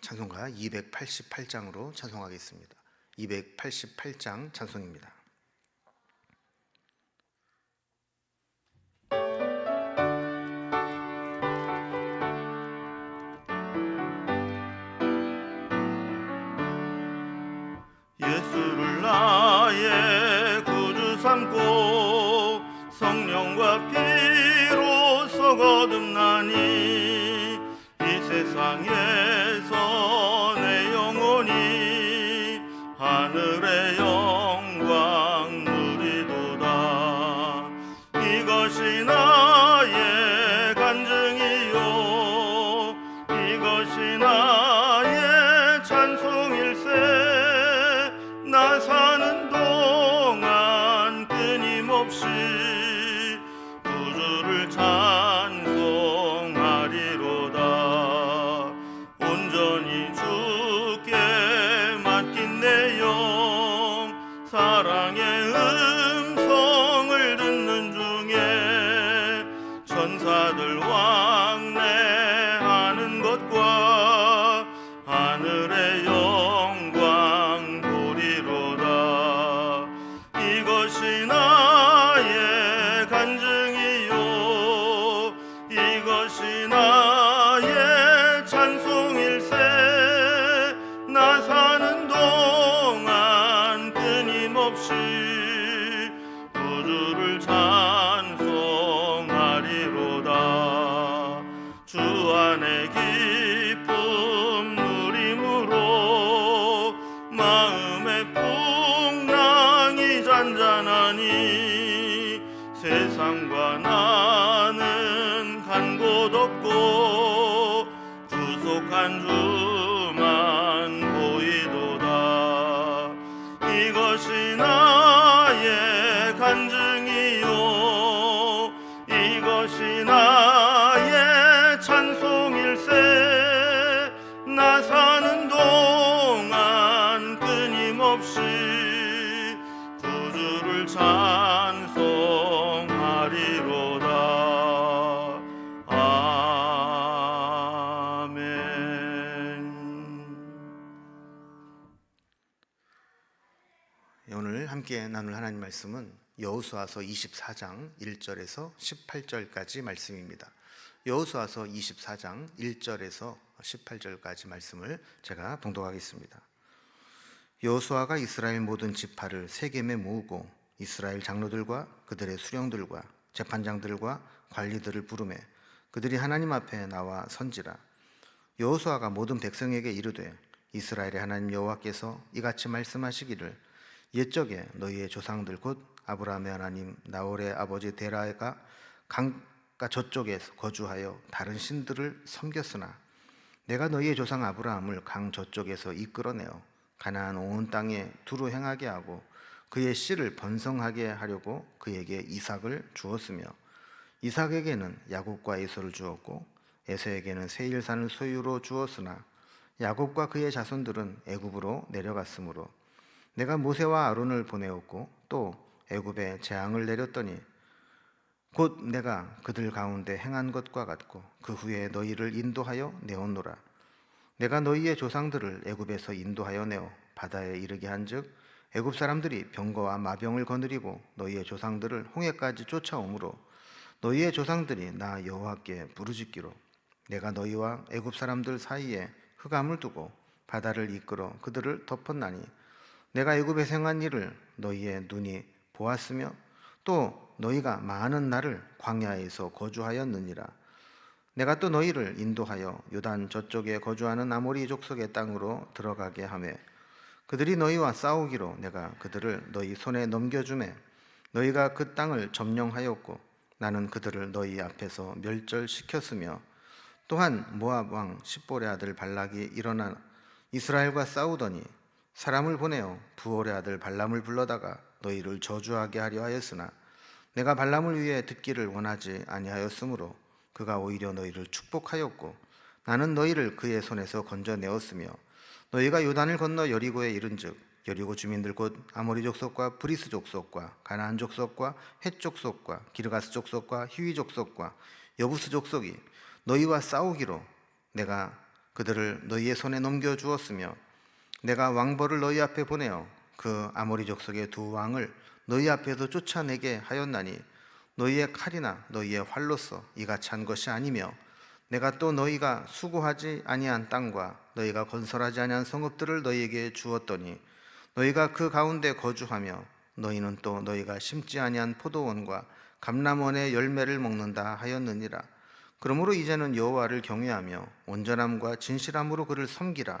찬송가 288장으로 찬송하겠습니다. 288장 찬송입니다. 하 왕래 세상과 나는 간곳 없고 구속한 주 오늘 함께 나눌 하나님 말씀은 여호수아서 24장 1절에서 18절까지 말씀입니다. 여호수아서 24장 1절에서 18절까지 말씀을 제가 봉독하겠습니다. 여호수아가 이스라엘 모든 지파를 세겜에 모으고 이스라엘 장로들과 그들의 수령들과 재판장들과 관리들을 부르매 그들이 하나님 앞에 나와 선지라 여호수아가 모든 백성에게 이르되 이스라엘의 하나님 여호와께서 이같이 말씀하시기를 옛적에 너희의 조상들 곧 아브라함의 하나님 나홀의 아버지 데라가 강가 저쪽에 거주하여 다른 신들을 섬겼으나 내가 너희의 조상 아브라함을 강 저쪽에서 이끌어내어 가나안 온 땅에 두루 행하게 하고 그의 씨를 번성하게 하려고 그에게 이삭을 주었으며 이삭에게는 야곱과 에서를 주었고 에서에게는 세일산을 소유로 주었으나 야곱과 그의 자손들은 애굽으로 내려갔으므로 내가 모세와 아론을 보내었고 또 애굽에 재앙을 내렸더니 곧 내가 그들 가운데 행한 것과 같고 그 후에 너희를 인도하여 내었노라. 내가 너희의 조상들을 애굽에서 인도하여 내어 바다에 이르게 한즉 애굽 사람들이 병거와 마병을 거느리고 너희의 조상들을 홍해까지 쫓아오므로 너희의 조상들이 나 여호와께 부르짖기로 내가 너희와 애굽 사람들 사이에 흑암을 두고 바다를 이끌어 그들을 덮었나니 내가 애굽에 생한 일을 너희의 눈이 보았으며 또 너희가 많은 날을 광야에서 거주하였느니라. 내가 또 너희를 인도하여 요단 저쪽에 거주하는 아모리 족속의 땅으로 들어가게 하매 그들이 너희와 싸우기로 내가 그들을 너희 손에 넘겨주매 너희가 그 땅을 점령하였고 나는 그들을 너희 앞에서 멸절시켰으며 또한 모압 왕 십볼의 아들 발락이 일어나 이스라엘과 싸우더니 사람을 보내어 부올의 아들 발람을 불러다가 너희를 저주하게 하려 하였으나 내가 발람을 위해 듣기를 원하지 아니하였으므로 그가 오히려 너희를 축복하였고 나는 너희를 그의 손에서 건져내었으며 너희가 요단을 건너 여리고에 이른즉 여리고 주민들 곧 아모리 족속과 브리스 족속과 가나안 족속과 헷 족속과 기르가스 족속과 히위 족속과 여부스 족속이 너희와 싸우기로 내가 그들을 너희의 손에 넘겨 주었으며 내가 왕벌을 너희 앞에 보내어 그 아모리 족속의 두 왕을 너희 앞에서 쫓아내게 하였나니 너희의 칼이나 너희의 활로서 이같이 한 것이 아니며 내가 또 너희가 수고하지 아니한 땅과 너희가 건설하지 아니한 성읍들을 너희에게 주었더니 너희가 그 가운데 거주하며 너희는 또 너희가 심지 아니한 포도원과 감람원의 열매를 먹는다 하였느니라. 그러므로 이제는 여호와를 경외하며 온전함과 진실함으로 그를 섬기라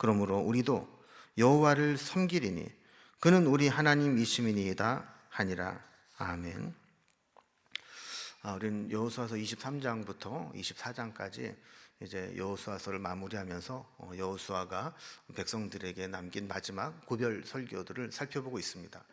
그러므로 우리도 여호와를 섬기리니 그는 우리 하나님이심이니이다 하니라 아멘. 아, 우리는 여호수아서 23장부터 24장까지 이제 여호수아서를 마무리하면서 어, 여호수아가 백성들에게 남긴 마지막 고별 설교들을 살펴보고 있습니다.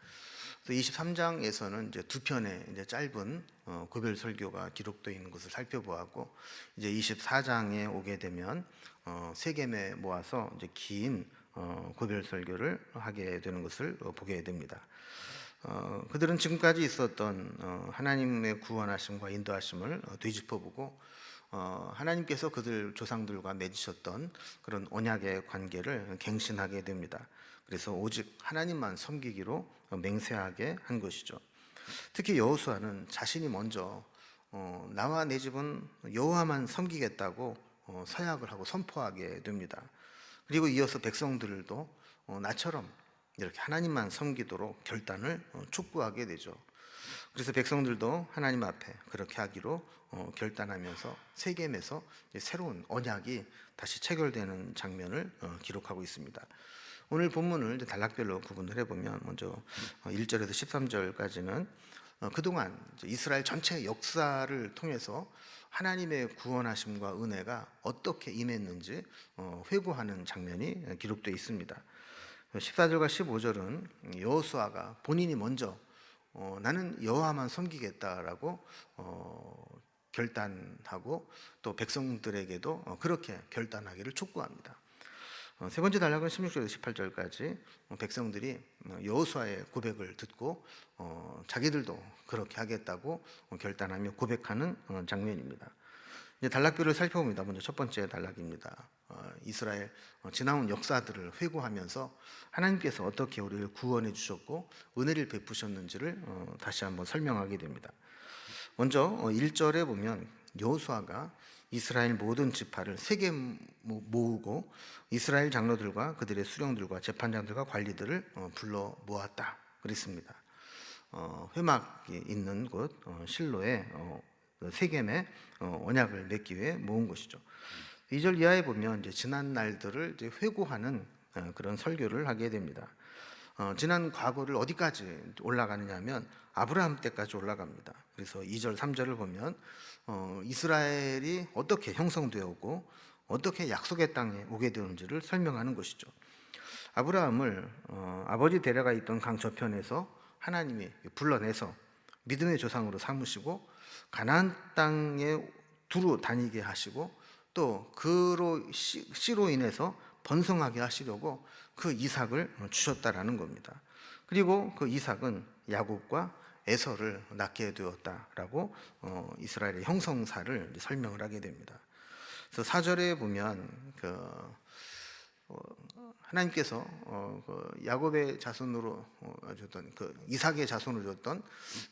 23장에서는 이제 두 편의 이제 짧은 어, 고별 설교가 기록되어 있는 것을 살펴보았고 이제 24장에 오게 되면 어, 세 개매 모아서 이제 긴 어, 고별 설교를 하게 되는 것을 어, 보게 됩니다. 어, 그들은 지금까지 있었던 어, 하나님의 구원하심과 인도하심을 어, 하나님께서 그들 조상들과 맺으셨던 그런 언약의 관계를 갱신하게 됩니다. 그래서 오직 하나님만 섬기기로 어, 맹세하게 한 것이죠. 특히 여호수아는 자신이 먼저 어, 나와 내 집은 여호와만 섬기겠다고 어, 서약을 하고 선포하게 됩니다. 그리고 이어서 백성들도 어, 나처럼 이렇게 하나님만 섬기도록 결단을 어, 촉구하게 되죠. 그래서 백성들도 하나님 앞에 그렇게 하기로 어, 결단하면서 세겜에서 새로운 언약이 다시 체결되는 장면을 어, 기록하고 있습니다. 오늘 본문을 단락별로 구분을 해보면 먼저 어, 1절에서 13절까지는 어, 그동안 이스라엘 전체 역사를 통해서 하나님의 구원하심과 은혜가 어떻게 임했는지 어, 회고하는 장면이 기록되어 있습니다. 14절과 15절은 여호수아가 본인이 먼저 어, 나는 여호와만 섬기겠다라고 어, 결단하고 또 백성들에게도 어, 그렇게 결단하기를 촉구합니다. 어, 세 번째 단락은 16절에서 18절까지 어, 백성들이 어, 여호수아의 고백을 듣고 어, 자기들도 그렇게 하겠다고 어, 결단하며 고백하는 어, 장면입니다. 이제 단락별을 살펴봅니다. 먼저 첫 번째 단락입니다. 어, 이스라엘 어, 지나온 역사들을 회고하면서 하나님께서 어떻게 우리를 구원해 주셨고 은혜를 베푸셨는지를 어, 다시 한번 설명하게 됩니다. 먼저 어, 1절에 보면 여호수아가 이스라엘 모든 지파를 모- 모으고 이스라엘 장로들과 그들의 수령들과 재판장들과 관리들을 어, 불러 모았다 그랬습니다. 어, 회막이 있는 곳 어, 실로에 어, 그 세겜의 어, 언약을 맺기 위해 모은 것이죠. 2절 이하에 보면 이제 지난 날들을 이제 회고하는 어, 그런 설교를 하게 됩니다. 어, 지난 과거를 어디까지 올라가느냐면 아브라함 때까지 올라갑니다. 그래서 2절, 3절을 보면 어, 이스라엘이 어떻게 형성되었고 어떻게 약속의 땅에 오게 되는지를 설명하는 것이죠. 아브라함을 어, 아버지 데려가 있던 강 저편에서 하나님이 불러내서 믿음의 조상으로 삼으시고 가나안 땅에 두루 다니게 하시고 또 그로 씨- 씨로 인해서 번성하게 하시려고 그 이삭을 주셨다라는 겁니다. 그리고 그 이삭은 야곱과 에서를 낳게 되었다라고 어, 이스라엘의 형성사를 설명을 하게 됩니다. 그래서 사절에 보면 그 어, 하나님께서 어, 그 야곱의 자손으로 어, 줬던 그 이삭의 자손으로 줬던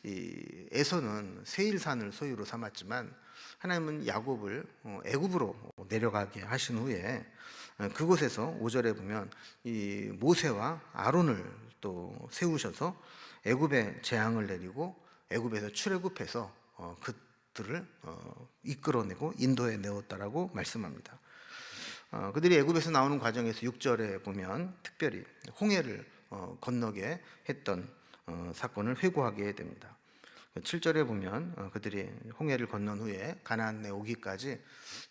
이 에서는 세일산을 소유로 삼았지만 하나님은 야곱을 어, 애굽으로 내려가게 하신 후에 어, 그곳에서 5절에 보면 이 모세와 아론을 또 세우셔서 애굽에 재앙을 내리고 애굽에서 출애굽해서 어, 그들을 어, 이끌어내고 인도해 내었다라고 말씀합니다. 어, 그들이 애굽에서 나오는 과정에서 6절에 보면 특별히 홍해를 어, 건너게 했던 어, 사건을 회고하게 됩니다. 7절에 보면 어, 그들이 홍해를 건넌 후에 가나안에 오기까지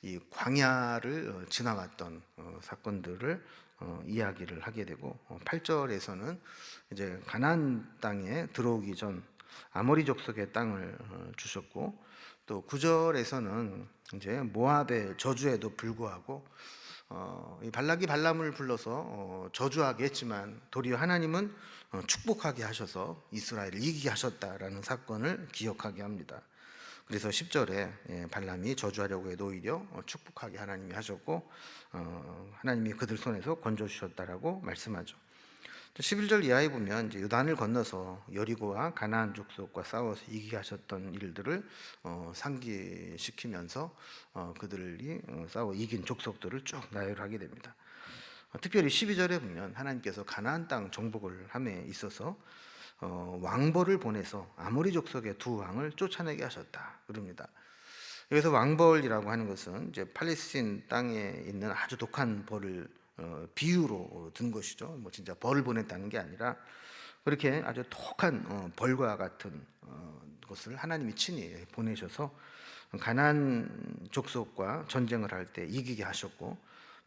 이 광야를 어, 지나갔던 어, 사건들을 어, 이야기를 하게 되고 8절에서는 이제 가나안 땅에 들어오기 전 아모리 족속의 땅을 어, 주셨고 또 9절에서는 이제 모압의 저주에도 불구하고 어, 이 발락이 발람을 불러서 어, 저주하게 했지만 도리어 하나님은 어, 축복하게 하셔서 이스라엘을 이기게 하셨다라는 사건을 기억하게 합니다. 그래서 10절에 예, 발람이 저주하려고 해도 오히려 어, 축복하게 하나님이 하셨고 어, 하나님이 그들 손에서 건져 주셨다라고 말씀하죠. 11절 이하에 보면 이제 요단을 건너서 여리고와 가나안 족속과 싸워서 이기게 하셨던 일들을 어, 상기시키면서 어, 그들이 어, 싸워 이긴 족속들을 쭉 나열하게 됩니다. 어, 특별히 12절에 보면 하나님께서 가나안 땅 정복을 함에 있어서 어, 왕벌을 보내서 아모리 족속의 두 왕을 쫓아내게 하셨다 그럽니다. 여기서 왕벌이라고 하는 것은 이제 팔레스틴 땅에 있는 아주 독한 벌을 어, 비유로 든 것이죠. 뭐 진짜 벌을 보냈다는 게 아니라 그렇게 아주 독한 어, 벌과 같은 어, 것을 하나님이 친히 보내셔서 가난 족속과 전쟁을 할 때 이기게 하셨고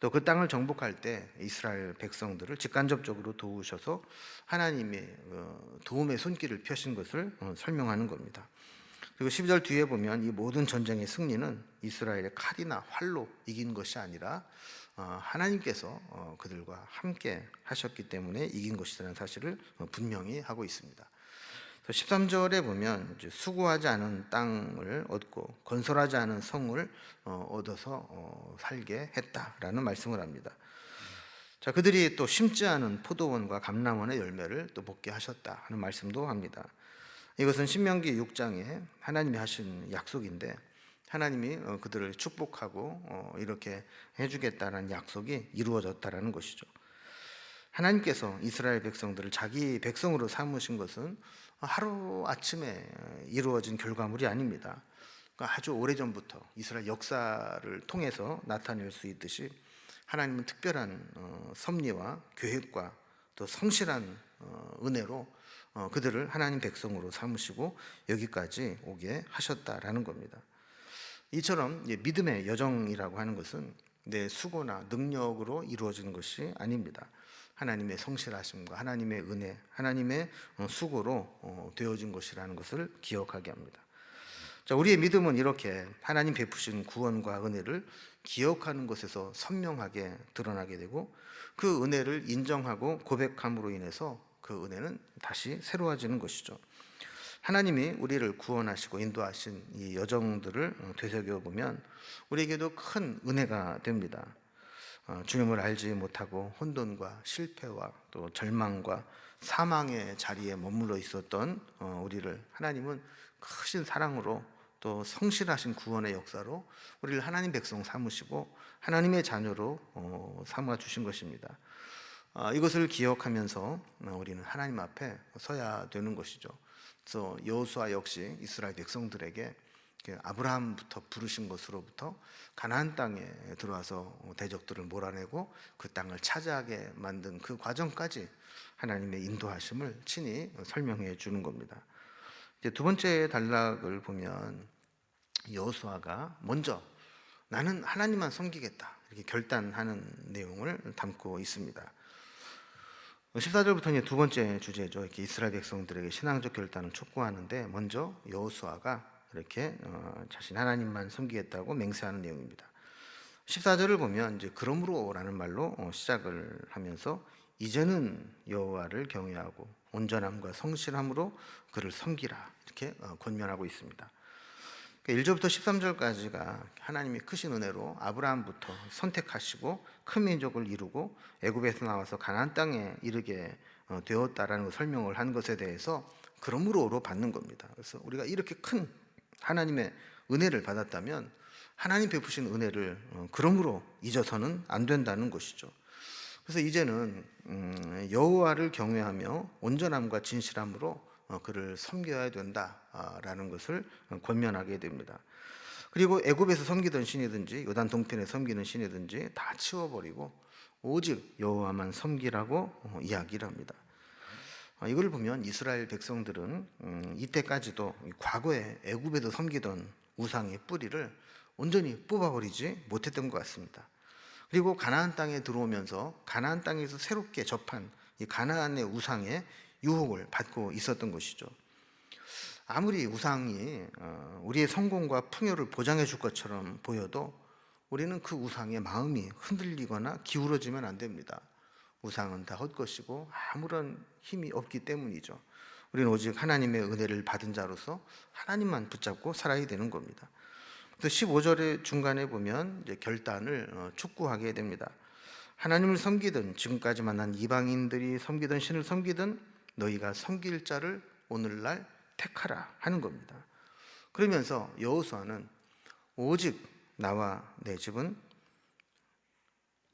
또 그 땅을 정복할 때 이스라엘 백성들을 직간접적으로 도우셔서 하나님의 어, 도움의 손길을 펴신 것을 어, 설명하는 겁니다. 그리고 12절 뒤에 보면 이 모든 전쟁의 승리는 이스라엘의 칼이나 활로 이긴 것이 아니라 어, 하나님께서 어, 그들과 함께 하셨기 때문에 이긴 것이라는 사실을 어, 분명히 하고 있습니다. 13절에 보면 수고하지 않은 땅을 얻고 건설하지 않은 성을 어, 얻어서 어, 살게 했다라는 말씀을 합니다. 자, 그들이 또 심지 않은 포도원과 감람원의 열매를 또 먹게 하셨다 하는 말씀도 합니다. 이것은 신명기 6장에 하나님이 하신 약속인데 하나님이 어, 그들을 축복하고 어, 이렇게 해주겠다는 약속이 이루어졌다라는 것이죠. 하나님께서 이스라엘 백성들을 자기 백성으로 삼으신 것은 하루 아침에 이루어진 결과물이 아닙니다. 그러니까 아주 오래 전부터 이스라엘 역사를 통해서 나타낼 수 있듯이 하나님은 특별한 어, 섭리와 계획과 또 성실한 어, 은혜로 어, 그들을 하나님 백성으로 삼으시고 여기까지 오게 하셨다라는 겁니다. 이처럼 믿음의 여정이라고 하는 것은 내 수고나 능력으로 이루어진 것이 아닙니다. 하나님의 성실하심과 하나님의 은혜, 하나님의 어, 수고로 어, 되어진 것이라는 것을 기억하게 합니다. 자, 우리의 믿음은 이렇게 하나님 베푸신 구원과 은혜를 기억하는 것에서 선명하게 드러나게 되고 그 은혜를 인정하고 고백함으로 인해서 그 은혜는 다시 새로워지는 것이죠. 하나님이 우리를 구원하시고 인도하신 이 여정들을 어, 되새겨 보면 우리에게도 큰 은혜가 됩니다. 어, 주님을 알지 못하고 혼돈과 실패와 또 절망과 사망의 자리에 머물러 있었던 어, 우리를 하나님은 크신 사랑으로 또 성실하신 구원의 역사로 우리를 하나님 백성 삼으시고 하나님의 자녀로 어, 삼아 주신 것입니다. 아, 이것을 기억하면서 우리는 하나님 앞에 서야 되는 것이죠. 그래서 여호수아 역시 이스라엘 백성들에게 아브라함부터 부르신 것으로부터 가나안 땅에 들어와서 대적들을 몰아내고 그 땅을 차지하게 만든 그 과정까지 하나님의 인도하심을 친히 설명해 주는 겁니다. 이제 두 번째 단락을 보면 여호수아가 먼저 나는 하나님만 섬기겠다 이렇게 결단하는 내용을 담고 있습니다. 14절부터 이제 두 번째 주제죠. 이렇게 이스라엘 백성들에게 신앙적 결단을 촉구하는데 먼저 여호수아가 이렇게 어, 자신 하나님만 섬기겠다고 맹세하는 내용입니다. 14절을 보면 이제 그러므로라는 말로 어, 시작을 하면서 이제는 여호와를 경외하고 온전함과 성실함으로 그를 섬기라 이렇게 어, 권면하고 있습니다. 1절부터 13절까지가 하나님이 크신 은혜로 아브라함부터 선택하시고 큰 민족을 이루고 애굽에서 나와서 가나안 땅에 이르게 어, 되었다라는 걸 설명을 한 것에 대해서 그러므로로 받는 겁니다. 그래서 우리가 이렇게 큰 하나님의 은혜를 받았다면 하나님 베푸신 은혜를 어, 그러므로 잊어서는 안 된다는 것이죠. 그래서 이제는 음, 여호와를 경외하며 온전함과 진실함으로 어, 그를 섬겨야 된다라는 것을 권면하게 됩니다. 그리고 애굽에서 섬기던 신이든지 요단 동편에 섬기는 신이든지 다 치워버리고 오직 여호와만 섬기라고 어, 이야기를 합니다. 어, 이걸 보면 이스라엘 백성들은 음, 이때까지도 이 과거에 애굽에서 섬기던 우상의 뿌리를 온전히 뽑아버리지 못했던 것 같습니다. 그리고 가나안 땅에 들어오면서 가나안 땅에서 새롭게 접한 이 가나안의 우상의 유혹을 받고 있었던 것이죠. 아무리 우상이 어, 우리의 성공과 풍요를 보장해 줄 것처럼 보여도 우리는 그 우상의 마음이 흔들리거나 기울어지면 안 됩니다. 우상은 다 헛것이고 아무런 힘이 없기 때문이죠. 우리는 오직 하나님의 은혜를 받은 자로서 하나님만 붙잡고 살아야 되는 겁니다. 그래서 15절의 중간에 보면 결단을 어, 촉구하게 됩니다. 하나님을 섬기든 지금까지 만난 이방인들이 섬기던 신을 섬기든 너희가 섬길 자를 오늘날 택하라 하는 겁니다. 그러면서 여호수아는 오직 나와 내 집은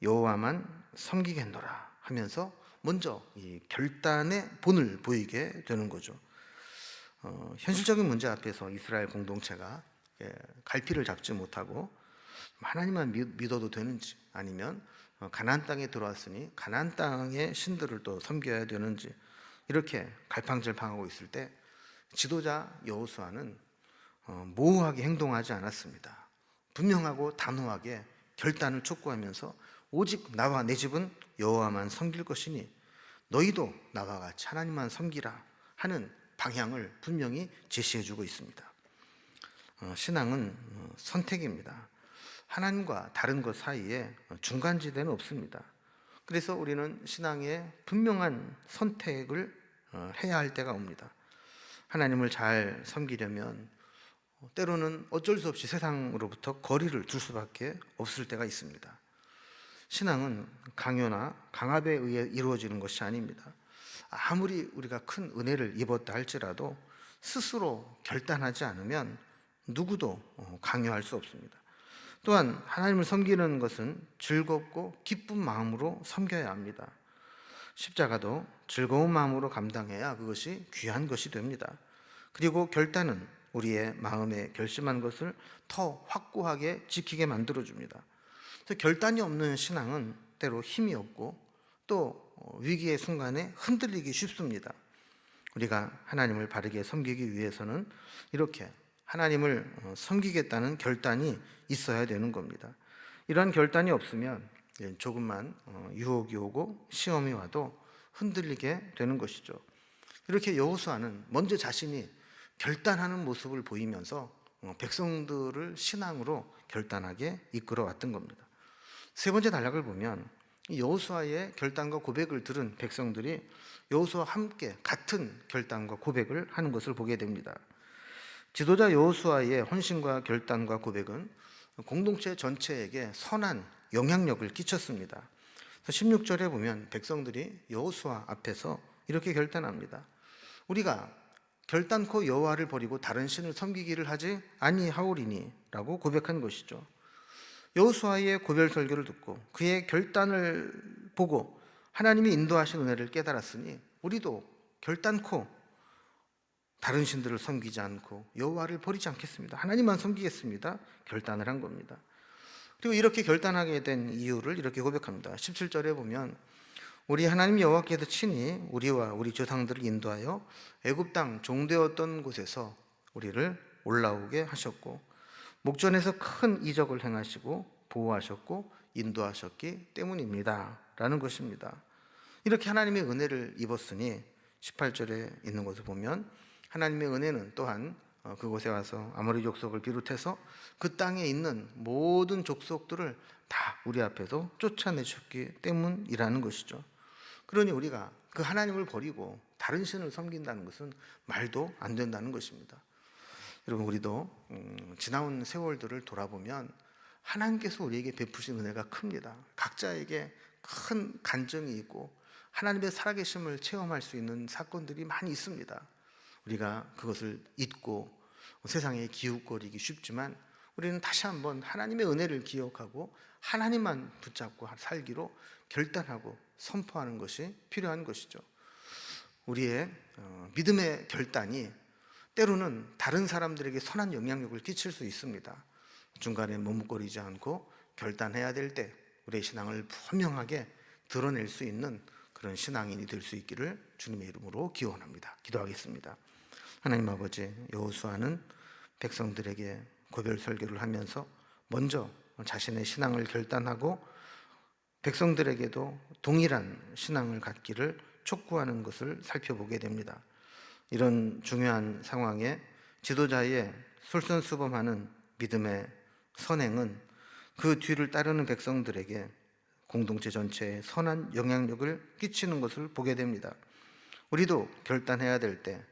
여호와만 섬기겠노라 하면서 먼저 이 결단의 본을 보이게 되는 거죠. 어, 현실적인 문제 앞에서 이스라엘 공동체가 예, 갈피를 잡지 못하고 하나님만 믿, 믿어도 되는지 아니면 어, 가나안 땅에 들어왔으니 가나안 땅의 신들을 또 섬겨야 되는지 이렇게 갈팡질팡하고 있을 때 지도자 여호수아는 어, 모호하게 행동하지 않았습니다. 분명하고 단호하게 결단을 촉구하면서 오직 나와 내 집은 여호와만 섬길 것이니 너희도 나와 같이 하나님만 섬기라 하는 방향을 분명히 제시해 주고 있습니다. 어, 신앙은 어, 선택입니다. 하나님과 다른 것 사이에 중간지대는 없습니다. 그래서 우리는 신앙에 분명한 선택을 어, 해야 할 때가 옵니다. 하나님을 잘 섬기려면 때로는 어쩔 수 없이 세상으로부터 거리를 둘 수밖에 없을 때가 있습니다. 신앙은 강요나 강압에 의해 이루어지는 것이 아닙니다. 아무리 우리가 큰 은혜를 입었다 할지라도 스스로 결단하지 않으면 누구도 어, 강요할 수 없습니다. 또한 하나님을 섬기는 것은 즐겁고 기쁜 마음으로 섬겨야 합니다. 십자가도 즐거운 마음으로 감당해야 그것이 귀한 것이 됩니다. 그리고 결단은 우리의 마음에 결심한 것을 더 확고하게 지키게 만들어 줍니다. 결단이 없는 신앙은 때로 힘이 없고 또 어, 위기의 순간에 흔들리기 쉽습니다. 우리가 하나님을 바르게 섬기기 위해서는 이렇게 하나님을 어, 섬기겠다는 결단이 있어야 되는 겁니다. 이러한 결단이 없으면 조금만 어, 유혹이 오고 시험이 와도 흔들리게 되는 것이죠. 이렇게 여호수아는 먼저 자신이 결단하는 모습을 보이면서 어, 백성들을 신앙으로 결단하게 이끌어 왔던 겁니다. 세 번째 단락을 보면 여호수아의 결단과 고백을 들은 백성들이 여호수아와 함께 같은 결단과 고백을 하는 것을 보게 됩니다. 지도자 여호수아의 헌신과 결단과 고백은 공동체 전체에게 선한 영향력을 끼쳤습니다. 16절에 보면 백성들이 여호수아 앞에서 이렇게 결단합니다. 우리가 결단코 여호와를 버리고 다른 신을 섬기기를 하지 아니하오리니라고 고백한 것이죠. 여호수아의 고별 설교를 듣고 그의 결단을 보고 하나님이 인도하신 은혜를 깨달았으니 우리도 결단코 다른 신들을 섬기지 않고 여호와를 버리지 않겠습니다. 하나님만 섬기겠습니다. 결단을 한 겁니다. 그리고 이렇게 결단하게 된 이유를 이렇게 고백합니다. 17절에 보면 우리 하나님 여호와께서 친히 우리와 우리 조상들을 인도하여 애굽 땅 종되었던 곳에서 우리를 올라오게 하셨고 목전에서 큰 이적을 행하시고 보호하셨고 인도하셨기 때문입니다. 라는 것입니다. 이렇게 하나님의 은혜를 입었으니 18절에 있는 것을 보면 하나님의 은혜는 또한 어, 그곳에 와서 아모리 족속을 비롯해서 그 땅에 있는 모든 족속들을 다 우리 앞에서 쫓아내셨기 때문이라는 것이죠. 그러니 우리가 그 하나님을 버리고 다른 신을 섬긴다는 것은 말도 안 된다는 것입니다. 여러분 우리도 음, 지나온 세월들을 돌아보면 하나님께서 우리에게 베푸신 은혜가 큽니다. 각자에게 큰 간증이 있고 하나님의 살아계심을 체험할 수 있는 사건들이 많이 있습니다. 우리가 그것을 잊고 세상에 기웃거리기 쉽지만 우리는 다시 한번 하나님의 은혜를 기억하고 하나님만 붙잡고 살기로 결단하고 선포하는 것이 필요한 것이죠. 우리의 어, 믿음의 결단이 때로는 다른 사람들에게 선한 영향력을 끼칠 수 있습니다. 중간에 머뭇거리지 않고 결단해야 될 때 우리의 신앙을 분명하게 드러낼 수 있는 그런 신앙인이 될 수 있기를 주님의 이름으로 기원합니다. 기도하겠습니다. 하나님 아버지 여호수아는 백성들에게 고별 설교를 하면서 먼저 자신의 신앙을 결단하고 백성들에게도 동일한 신앙을 갖기를 촉구하는 것을 살펴보게 됩니다. 이런 중요한 상황에 지도자의 솔선수범하는 믿음의 선행은 그 뒤를 따르는 백성들에게 공동체 전체에 선한 영향력을 끼치는 것을 보게 됩니다. 우리도 결단해야 될 때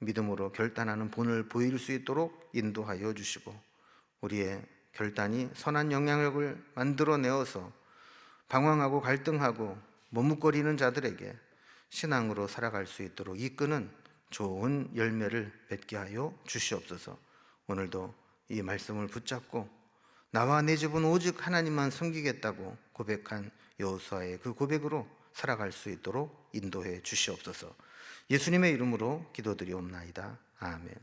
믿음으로 결단하는 본을 보일 수 있도록 인도하여 주시고 우리의 결단이 선한 영향력을 만들어내어서 방황하고 갈등하고 머뭇거리는 자들에게 신앙으로 살아갈 수 있도록 이끄는 좋은 열매를 맺게 하여 주시옵소서. 오늘도 이 말씀을 붙잡고 나와 내 집은 오직 하나님만 섬기겠다고 고백한 여호수아의 그 고백으로 살아갈 수 있도록 인도해 주시옵소서. 예수님의 이름으로 기도드리옵나이다. 아멘.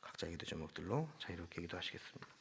각자 기도 제목들로 자유롭게 기도하시겠습니다.